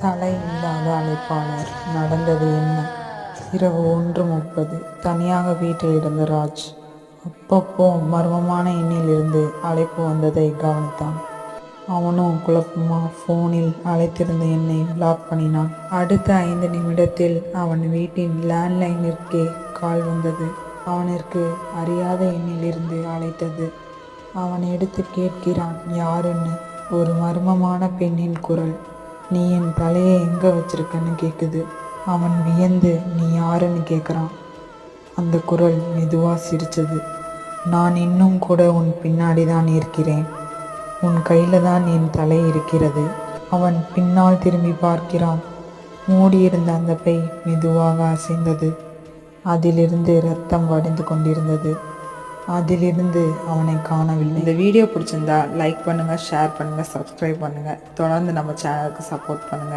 தலை இல்லாத அழைப்பாளர். நடந்தது என்ன? இரவு ஒன்று முப்பது. தனியாக வீட்டில் இருந்த ராஜ் அப்பப்போ மர்மமான எண்ணிலிருந்து அழைப்பு வந்ததை கவனித்தான். அவனும் குழப்பமா ஃபோனில் அழைத்திருந்த எண்ணை பிளாக் பண்ணினான். அடுத்த ஐந்து நிமிடத்தில் அவன் வீட்டின் லேண்ட்லைனிற்கே கால் வந்தது. அவனிற்கு அறியாத எண்ணிலிருந்து அழைத்தது. அவன் எடுத்து கேட்கிறான் யாருன்னு? ஒரு மர்மமான பெண்ணின் குரல். நீ என் தலையை எங்கே வச்சிருக்கன்னு கேட்குது அவன் வியந்து நீ யாருன்னு கேட்குறான் அந்த குரல் மெதுவாக சிரிச்சது. நான் இன்னும் கூட உன் பின்னாடி தான் இருக்கிறேன். உன் கையில் தான் என் தலை இருக்கிறது. அவன் பின்னால் திரும்பி பார்க்கிறான். மூடியிருந்த அந்த பை மெதுவாக அசைந்தது. அதிலிருந்து ரத்தம் வடிந்து கொண்டிருந்தது. அதிலிருந்து அவனை காணவில்லை. இந்த வீடியோ பிடிச்சிருந்தா லைக் பண்ணுங்கள் ஷேர் பண்ணுங்கள் சப்ஸ்கிரைப் பண்ணுங்கள் தொடர்ந்து நம்ம சேனலுக்கு சப்போர்ட் பண்ணுங்கள்